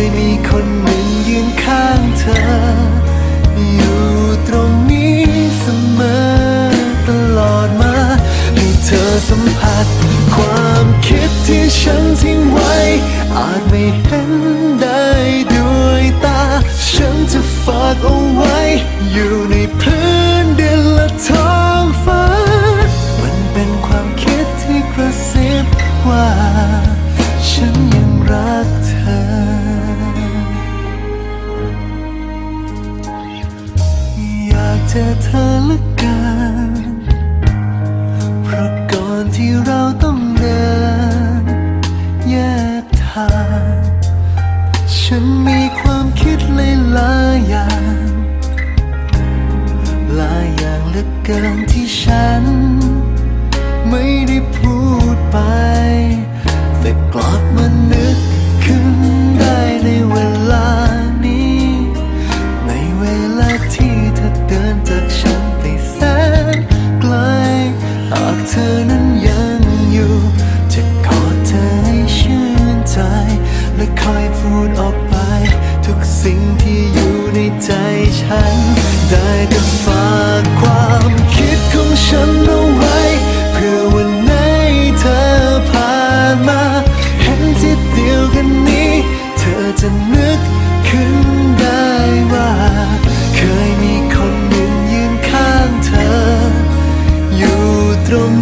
ยมีคนหนึ่งยืนข้างเธอ อยู่ตรงนี้เสมอตลอดมา ให้เธอสัมผัส ความคิดที่ฉันทิ้งไว้ อาจไม่เห็นได้ด้วยตา ฉันจะฝากเอาไว้ อยู่ในพื้น อยากเจอเธอลือเกินเพราะก่อนที่เราต้องเดินแยกทาง ฉันมีความคิดหลายอย่างหลายอย่างเหลือเกินที่ฉัน ไม่ได้พูดไป อยู่